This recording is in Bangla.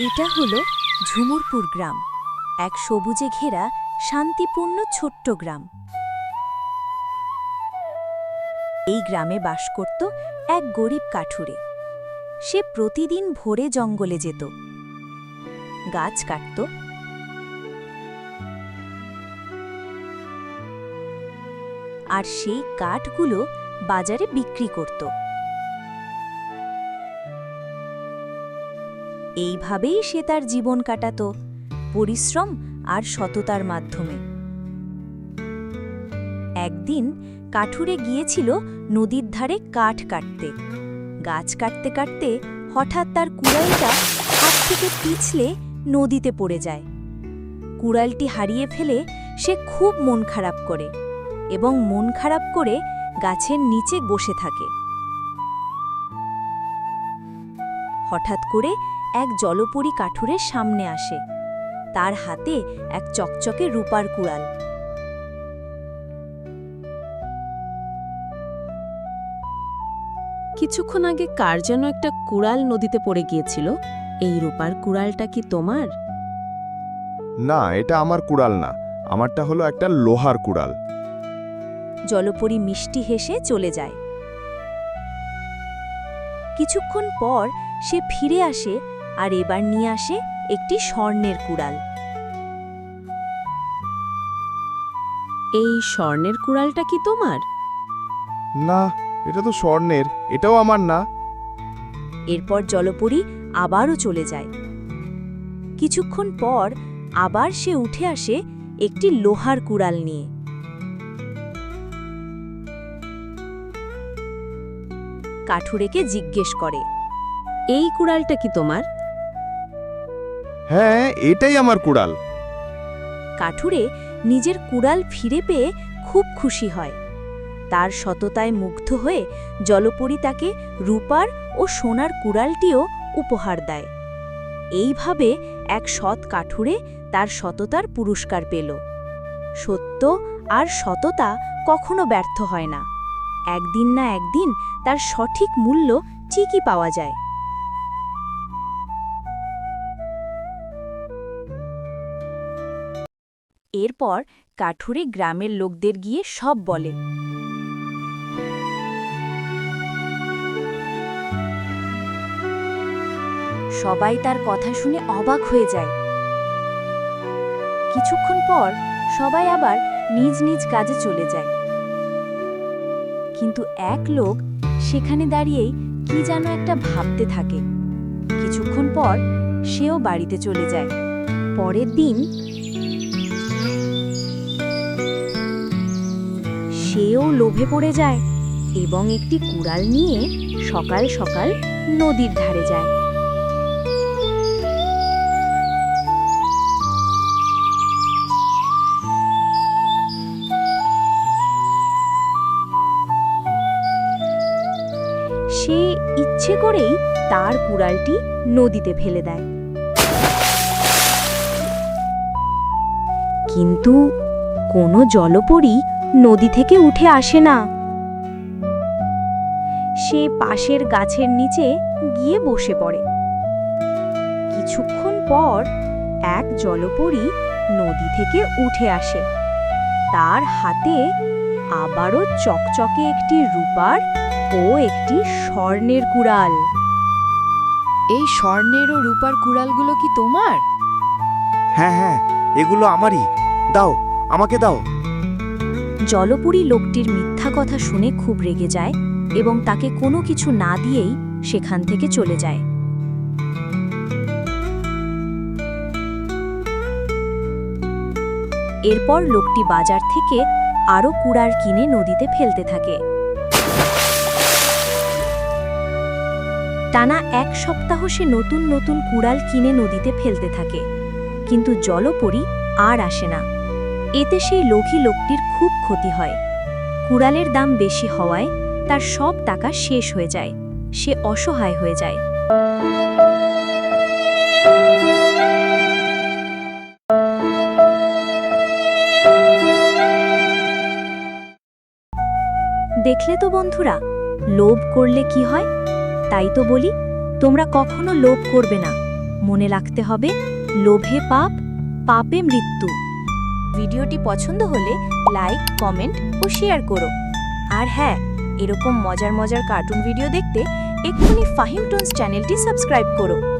এটা হলো ঝুমুরপুর গ্রাম, এক সবুজে ঘেরা, শান্তিপূর্ণ ছোট্ট গ্রাম। এই গ্রামে বাস করত এক গরিব কাঠুরে। সে প্রতিদিন ভোরে জঙ্গলে যেত। গাছ কাটত। আর সেই কাঠগুলো বাজারে বিক্রি করত। এইভাবেই সে তার জীবন কাটাত, পরিশ্রম আর সততার মাধ্যমে। একদিন কাঠুরে গিয়েছিল নদীর ধারে কাঠ কাটতে। গাছ কাটতে কাটতে হঠাৎ তার কুড়ালটা হাত থেকে পিছলে নদীতে পড়ে যায়। কুড়ালটি হারিয়ে ফেলে সে খুব মন খারাপ করে এবং মন খারাপ করে গাছের নিচে বসে থাকে। হঠাৎ করে এক জলপরী কাঠুরের সামনে আসে। তার হাতে এক চকচকে রূপার কুড়াল। কিছুক্ষণ আগে কার যেন একটা কুড়াল নদীতে পড়ে গিয়েছিল। এই রূপার কুড়ালটা কি তোমার? না এটা আমার কুড়াল না। আমারটা হলো একটা লোহার কুড়াল। জলপরি মিষ্টি হেসে চলে যায়। কিছুক্ষণ পর সে ফিরে আসে আর এবার নিয়ে আসে একটি স্বর্ণের কুড়াল। এই স্বর্ণের কুড়ালটা কি তোমার? না এটা তো স্বর্ণের এটাও আমার না। এরপর জলপরী আবারও চলে যায়। কিছুক্ষণ পর আবার সে উঠে আসে একটি লোহার কুড়াল নিয়ে। কাঠুরেকে জিজ্ঞেস করে এই কুড়ালটা কি তোমার? হ্যাঁ এটাই আমার কুড়াল। কাঠুরে নিজের কুড়াল ফিরে পেয়ে খুব খুশি হয়। তার সততায় মুগ্ধ হয়ে জলপরী তাকে রূপার ও সোনার কুড়ালটিও উপহার দেয়। এইভাবে এক সৎ কাঠুরে তার সততার পুরস্কার পেল। সত্য আর সততা কখনো ব্যর্থ হয় না। একদিন না একদিন তার সঠিক মূল্য ঠিকই পাওয়া যায়। এরপর কাঠুরে গ্রামের লোকদের গিয়ে সব বলে। সবাই তার কথা শুনে অবাক হয়ে যায়। কিছুক্ষণ পর সবাই আবার নিজ নিজ কাজে চলে যায়। কিন্তু এক লোক সেখানে দাঁড়িয়েই কি যেন একটা ভাবতে থাকে। কিছুক্ষণ পর সেও বাড়িতে চলে যায়। পরের দিন সেও লোভে পড়ে যায় এবং একটি কুড়াল নিয়ে সকাল সকাল নদীর ধারে যায়। সে ইচ্ছে করেই তার কুড়ালটি নদীতে ফেলে দেয়। কিন্তু কোনো জলপরী নদী থেকে উঠে আসে না। সে পাশের গাছের নিচে গিয়ে বসে পড়ে। কিছুক্ষণ পর এক জলপরী নদী থেকে উঠে আসে। তার হাতে আবারও চকচকে একটি রূপার ও একটি স্বর্ণের কুড়াল। এই স্বর্ণের ও রূপার কুড়ালগুলো কি তোমার? হ্যাঁ হ্যাঁ এগুলো আমারই। দাও। আমাকে দাও। জলপুরী লোকটির মিথ্যা কথা শুনে খুব রেগে যায় এবং তাকে কোনো কিছু না দিয়েই সেখান থেকে চলে যায়। এরপর লোকটি বাজার থেকে আরও কুড়ার কিনে নদীতে ফেলতে থাকে। টানা এক সপ্তাহ সে নতুন নতুন কুড়াল কিনে নদীতে ফেলতে থাকে, কিন্তু জলপরি আর আসে না। এতে সেই লোভী লোকটির খুব ক্ষতি হয়। কুড়ালের দাম বেশি হওয়ায় তার সব টাকা শেষ হয়ে যায়, সে অসহায় হয়ে যায়। দেখলে তো বন্ধুরা, লোভ করলে কি হয়? তাই তো বলি, তোমরা কখনো লোভ করবে না। মনে রাখতে হবে, লোভে পাপ, পাপে মৃত্যু। ভিডিওটি পছন্দ হলে লাইক, কমেন্ট ও শেয়ার করো। আর হ্যাঁ এরকম মজার মজার কার্টুন ভিডিও দেখতে এক্ষুনি ফাহিম টোনস চ্যানেলটি সাবস্ক্রাইব করো।